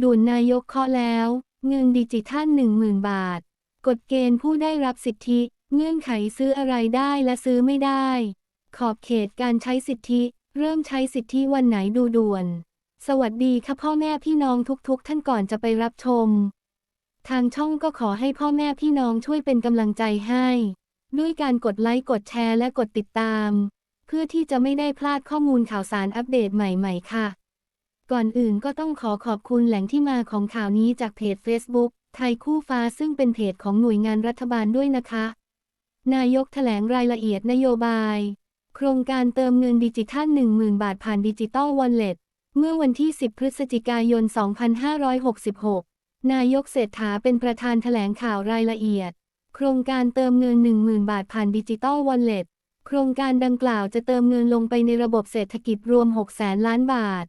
ด่วนนายกเคาะแล้ว เงินดิจิทัล10,000 บาท กฎเกณฑ์ผู้ได้รับสิทธิ เงื่อนไขซื้ออะไรได้และซื้อไม่ได้ ขอบเขตการใช้สิทธิ เริ่มใช้สิทธิวันไหนดูด่วน สวัสดีค่ะพ่อแม่พี่น้องทุกๆ ท่านก่อนจะไปรับชม ทางช่องก็ขอให้พ่อแม่พี่น้องช่วยเป็นกำลังใจให้ ด้วยการกดไลค์กดแชร์และกดติดตาม เพื่อที่จะไม่ได้พลาดข้อมูลข่าวสารอัปเดตใหม่ ๆ ค่ะ ก่อนอื่นก็ต้องขอขอบคุณแหล่งที่มาของข่าวนี้จากเพจ Facebook ไทยคู่ฟ้าซึ่งเป็นเพจของหน่วยงานรัฐบาลด้วยนะคะ นายกแถลงรายละเอียดนโยบาย โครงการเติมเงินดิจิทัล 10,000 บาทผ่านดิจิตอลวอลเล็ตเมื่อวันที่ 10 พฤศจิกายน 2566 นายกเศรษฐาเป็นประธานแถลงข่าวรายละเอียด โครงการเติมเงิน 10,000 บาทผ่านดิจิตอลวอลเล็ตโครงการดังกล่าวจะเติมเงินลงไปในระบบเศรษฐกิจรวม6แสนล้านบาท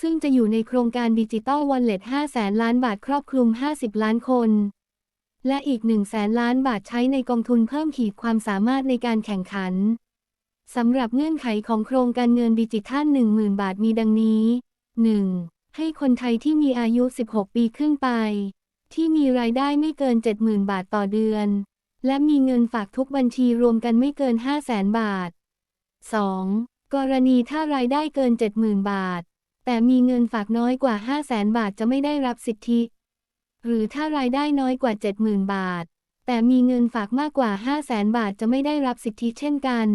ซึ่งจะอยู่ในโครงการดิจิตอลวอลเล็ต5แสนล้านบาทครอบคลุม 50 ล้านคน และอีก1แสนล้านบาทใช้ในกองทุนเพิ่มขีดความสามารถในการแข่งขันสำหรับเงื่อนไขของโครงการเงินดิจิทัล 10,000 บาทมีดังนี้ 1. ให้คนไทยที่มีอายุ 16 ปีขึ้นไป ที่มีรายได้ไม่เกิน 70,000 บาทต่อเดือน และมีเงินฝากทุกบัญชีรวมกันไม่เกิน 500,000 บาท 2. กรณีถ้ารายได้เกิน 70,000 บาท แต่มีเงินฝากน้อยกว่า 500,000บาทจะไม่ได้รับสิทธิ หรือถ้ารายได้น้อยกว่า 70,000 บาท แต่มีเงินฝากมากกว่า 500,000บาทจะไม่ได้รับสิทธิเช่นกัน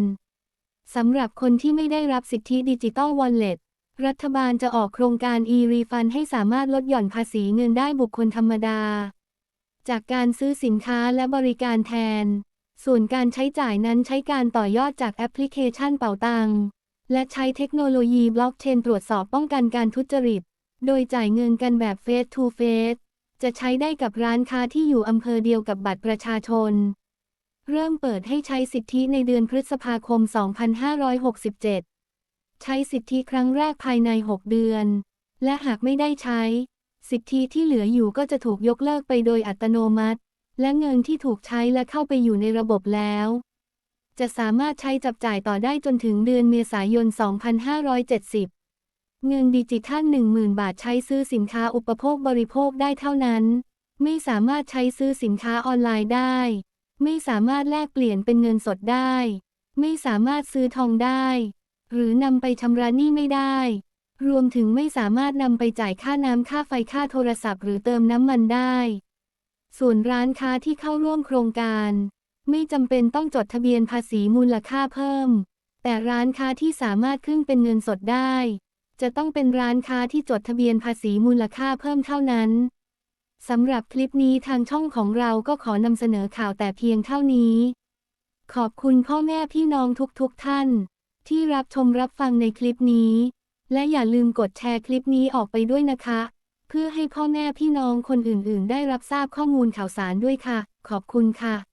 สำหรับคนที่ไม่ได้รับสิทธิดิจิตอลวอลเล็ตรัฐบาลจะออกโครงการ e-refund ให้สามารถลดหย่อนภาษีเงินได้บุคคลธรรมดา จากการซื้อสินค้าและบริการแทน ส่วนการใช้จ่ายนั้นใช้การต่อยอดจากแอปพลิเคชันเป๋าตัง และใช้เทคโนโลยีบล็อกเชนตรวจสอบป้องกันการทุจริต โดยจ่ายเงินกันแบบเฟสทูเฟสจะใช้ได้กับร้านค้าที่อยู่อำเภอเดียวกับบัตรประชาชน เริ่มเปิดให้ใช้สิทธิในเดือนพฤษภาคม 2567 ใช้สิทธิครั้งแรกภายใน 6 เดือน และหากไม่ได้ใช้ สิทธิที่เหลืออยู่ก็จะถูกยกเลิกไปโดยอัตโนมัติ และเงินที่ถูกใช้และเข้าไปอยู่ในระบบแล้ว จะสามารถใช้จับจ่ายต่อได้จนถึงเดือนเมษายน 2570 เงินดิจิทัล 10,000 บาทใช้ซื้อสินค้าอุปโภคบริโภคได้เท่านั้น ไม่สามารถใช้ซื้อสินค้าออนไลน์ได้ ไม่สามารถแลกเปลี่ยนเป็นเงินสดได้ ไม่สามารถซื้อทองได้ หรือนำไปชำระหนี้ไม่ได้ รวมถึงไม่สามารถนำไปจ่ายค่าน้ำค่าไฟค่าโทรศัพท์หรือเติมน้ำมันได้ ส่วนร้านค้าที่เข้าร่วมโครงการ ไม่จำเป็นต้องจดทะเบียนภาษีมูลค่าเพิ่ม แต่ร้านค้าที่สามารถขึ้นเป็นเงินสดได้ จะต้องเป็นร้านค้าที่จดทะเบียนภาษีมูลค่าเพิ่มเท่านั้นสำหรับคลิปนี้ทางช่องของเราก็ขอนำเสนอข่าวแต่เพียงเท่านี้ ขอบคุณพ่อแม่พี่น้องทุกๆทท่าน ที่รับชมรับฟังในคลิปนี้ และอย่าลืมกดแชร์คลิปนี้ออกไปด้วยนะคะ เพื่อให้พ่อแม่พี่น้องคนอื่นๆ ได้รับทราบข้อมูลข่าวสารด้วยค่ะ ขอบคุณค่ะ